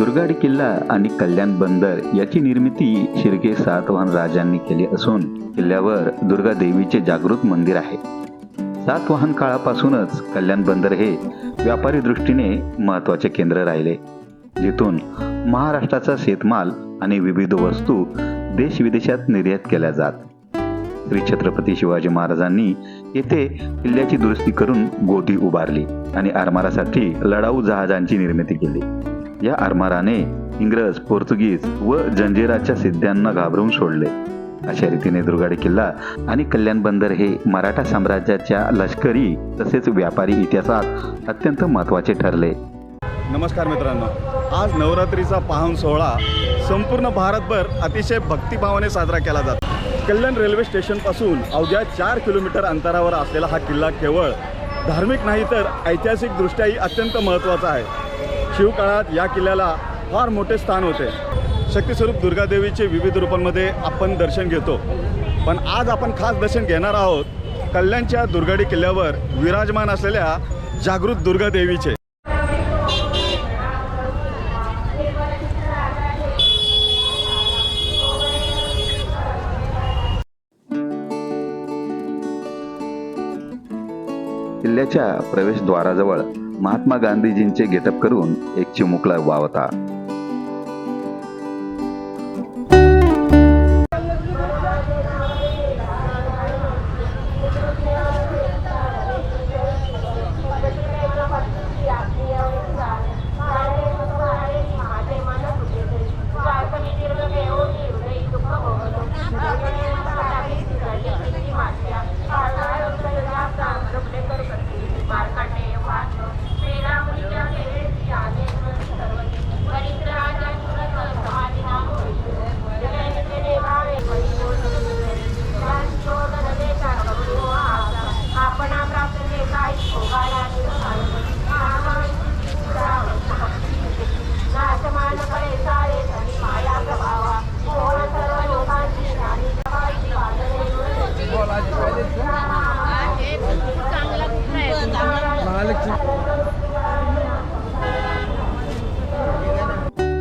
दुर्गाडी किल्ला आणि कल्याण बंदर याची निर्मिती शिर्के सातवाहन राजांनी केली असून किल्ल्यावर दुर्गा देवीचे जागृत मंदिर आहे. सातवाहन काळापासूनच कल्याण बंदर हे व्यापारी दृष्टीने महत्त्वाचे केंद्र राहिले. जिथून महाराष्ट्राचा शेतमाल आणि विविध वस्तू देश विदेशात निर्यात केल्या जात. श्री छत्रपती शिवाजी महाराजांनी येथे किल्ल्याची दुरुस्ती करून गोदी उभारली आणि आरमारासाठी लढाऊ जहाजांची निर्मिती केली. या आरमाराने इंग्रज पोर्तुगीज व जंजिराच्या सिद्ध्यांना घाबरवून सोडले. अशा रीतीने दुर्गाडी किल्ला आणि कल्याण बंदर हे मराठा साम्राज्याच्या लष्करी तसेच व्यापारी इतिहासात अत्यंत महत्त्वाचे ठरले. नमस्कार मित्रांनो. आज नवरात्रीचा पाहन सोहळा संपूर्ण भारतभर अतिशय भक्तिभावाने साजरा केला जातो. कल्याण रेल्वे स्टेशनपासून अवघ्या चार किलोमीटर अंतरावर असलेला हा किल्ला केवळ धार्मिक नाही तर ऐतिहासिकदृष्ट्याही अत्यंत महत्त्वाचा आहे. शिवकाळात या किल्ल्याला फार मोठे स्थान होते. शक्तिस्वरूप दुर्गादेवीचे विविध रूपांमध्ये आपण दर्शन घेतो. पण आज आपण खास दर्शन घेणार आहोत कल्याणच्या दुर्गाडी किल्ल्यावर विराजमान असलेल्या जागृत दुर्गादेवीचे. किल्ल्याच्या प्रवेशद्वाराजवळ महात्मा गांधीजींचे गेटअप करून एक चिमुकला वावता.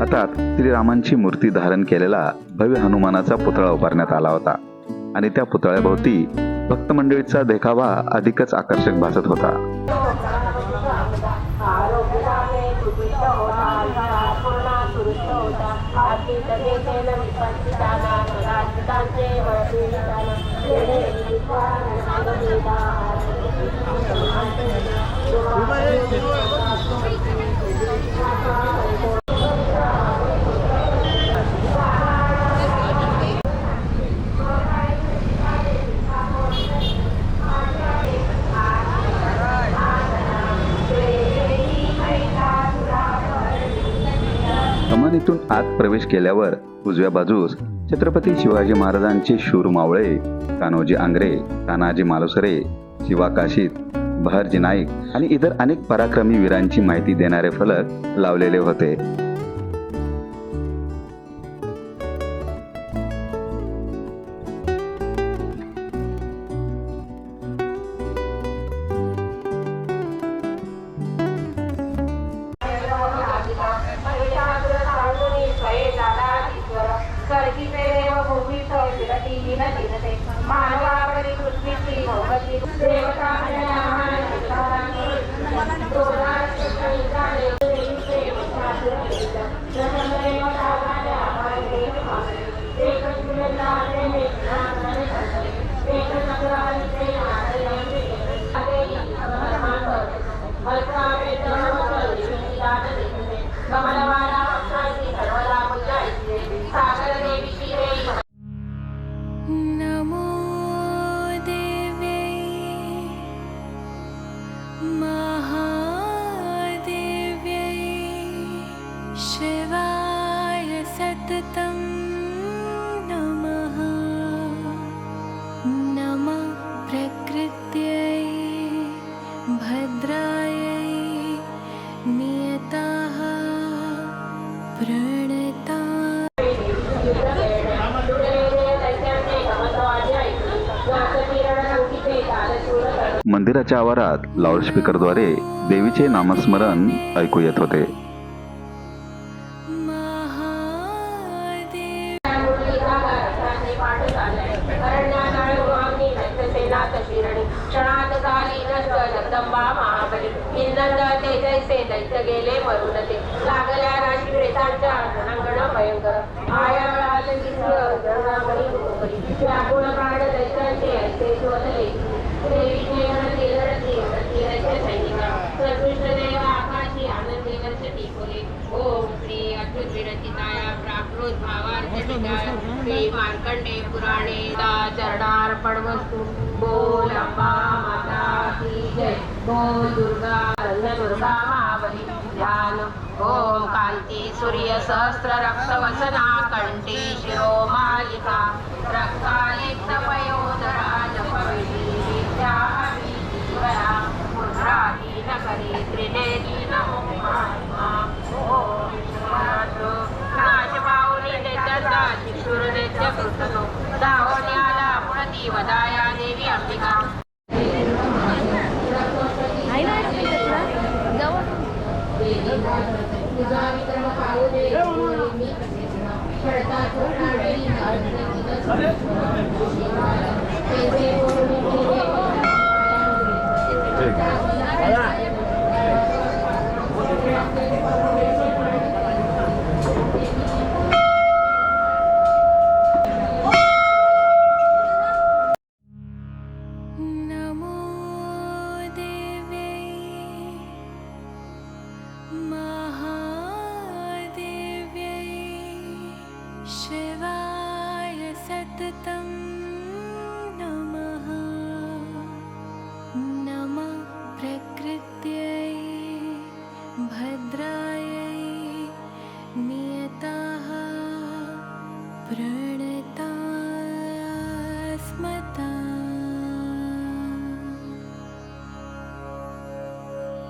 अर्थात श्रीरामांची मूर्ती धारण केलेला भव्य हनुमानाचा पुतळा उभारण्यात आला होता. आणि त्या पुतळ्याभोवती भक्त मंडळीचा देखावा अधिकच आकर्षक भासत होता. आत प्रवेश केल्यावर उजव्या बाजूस छत्रपती शिवाजी महाराजांचे शूर मावळे कान्होजी आंग्रे तानाजी मालुसरे शिवा काशीद बहरजी नाईक आणि इतर अनेक पराक्रमी वीरांची माहिती देणारे फलक लावलेले होते. देवता मंदिराच्या आवारात लाऊडस्पीकरद्वारे देवीचे नामस्मरण ऐकू येत होते. महादेव क्षणात दैत्य गेले लागल्या राशी प्रेतांच्या भयंकर ओम मार्कंडे पुराणे बोल अंबा माता की जय बोल दुर्गा दुर्गा महाबली ध्यान ओम कांती सूर्य सहस्र रक्त वसना कंठी शिरो मालिका नमो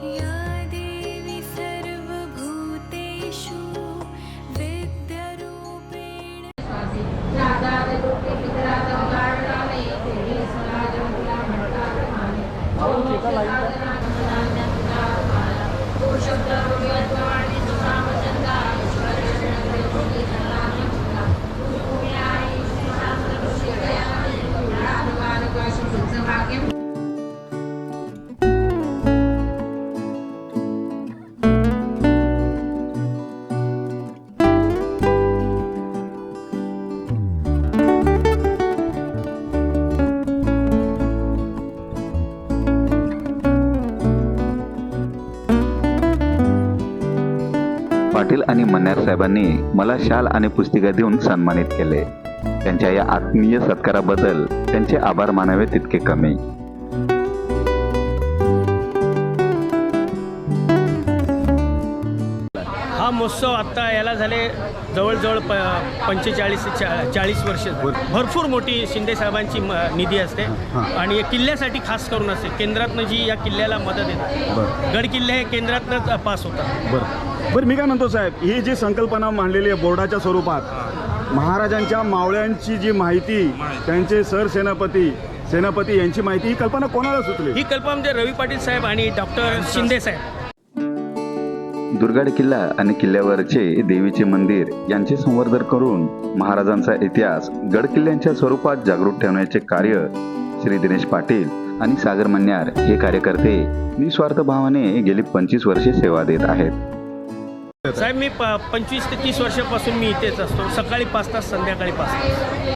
या आणि मन्यार साहेबांनी मला शाल आणि पुस्तिका देऊन सन्मानित केले. त्यांच्या या आत्मीय सत्काराबद्दल त्यांचे आभार मानावे तितके कमी. हा महोत्सव आत्ता याला झाले जवळजवळ प पंचेचाळीस चा चाळीस वर्ष. भरपूर मोठी शिंदे साहेबांची म निधी असते. आणि या किल्ल्यासाठी खास करून असते केंद्रातनं जी या किल्ल्याला मदत येते. गड किल्ले हे केंद्रातनंच पास होतात. बरं. बरं मी काय म्हणतो साहेब ही जी संकल्पना मांडलेली आहे बोर्डाच्या स्वरूपात महाराजांच्या मावळ्यांची जी माहिती त्यांचे सरसेनापती सेनापती यांची माहिती ही कल्पना कोणाला सुचली? ही कल्पना म्हणजे रवी पाटील साहेब आणि डॉक्टर शिंदे साहेब. दुर्गाड किल्ला आणि किल्ल्यावरचे देवीचे मंदिर यांचे संवर्धन करून महाराजांचा इतिहास गड किल्ल्यांच्या स्वरूपात जागृत ठेवण्याचे कार्य श्री दिनेश पाटील आणि सागर मन्यार हे कार्यकर्ते निस्वार्थ भावाने गेली पंचवीस वर्षे सेवा देत आहेत. साहेब मी प पंचवीस ते तीस वर्षापासून मी इथेच असतो. सकाळी पाच तास संध्याकाळी पाच तास.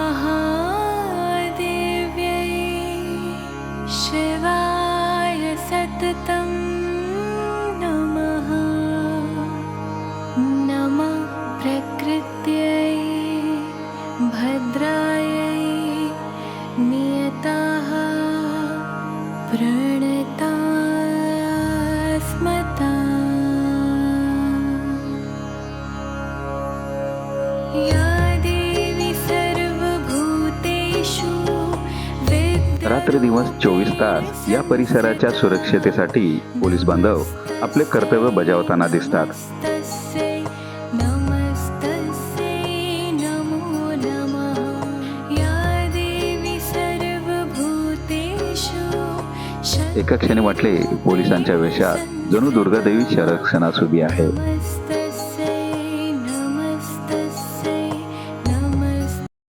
प्रणता स्मता या देवी सर्वभूतेषु विद्यमाना रात्र दिवस चोवीस तास या परिसराच्या सुरक्षतेसाठी पोलीस बांधव आपले कर्तव्य बजावताना दिसतात. एका क्षणी वाटले पोलिसांच्या वेशात जणू दुर्गादेवी संरक्षणास उभी आहे.